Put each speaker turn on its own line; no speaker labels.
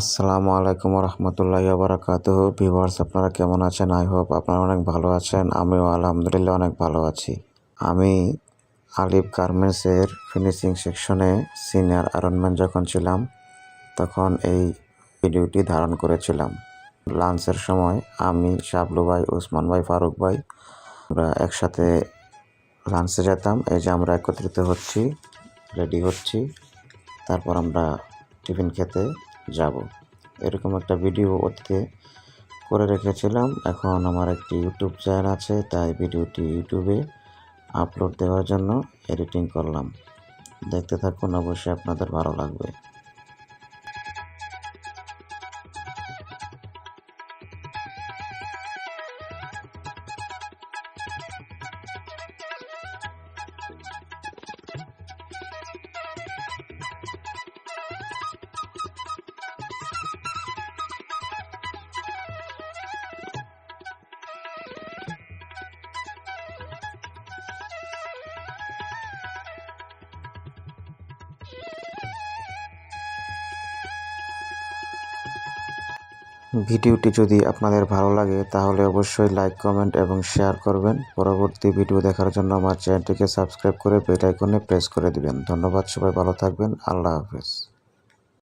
আসসালামু আলাইকুম রহমতুল্লাহ বারাকাত ভিউয়ার্স, আপনারা কেমন আছেন? আই হোপ আপনারা অনেক ভালো আছেন। আমিও আলহামদুলিল্লাহ অনেক ভালো আছি। আমি আলিফ গার্মেন্টসের ফিনিশিং সেকশনে সিনিয়র আয়রনম্যান যখন ছিলাম, তখন এই ভিডিওটি ধারণ করেছিলাম। লাঞ্চের সময় আমি, শাবলু ভাই ওসমান ভাই, ফারুক ভাই, আমরা একসাথে লাঞ্চে যেতাম। এই যে আমরা একত্রিত হচ্ছি, রেডি হচ্ছি। তারপর আমরা টিফিন খেতে যাব। এরকম একটা ভিডিও অতীতে করে রেখেছিলাম। এখন আমার একটি ইউটিউব চ্যানেল আছে, তাই ভিডিওটি ইউটিউবে আপলোড দেওয়ার জন্য এডিটিং করলাম। দেখতে থাকুন, অবশ্যই আপনাদের ভালো লাগবে। ভিডিওটি যদি আপনাদের ভালো লাগে, তাহলে অবশ্যই লাইক কমেন্ট এবং শেয়ার করবেন। পরবর্তী ভিডিও দেখার জন্য আমার চ্যানেলটিকে সাবস্ক্রাইব করে বেল আইকনে প্রেস করে দিবেন। ধন্যবাদ, সবাই ভালো থাকবেন। আল্লাহ হাফেজ।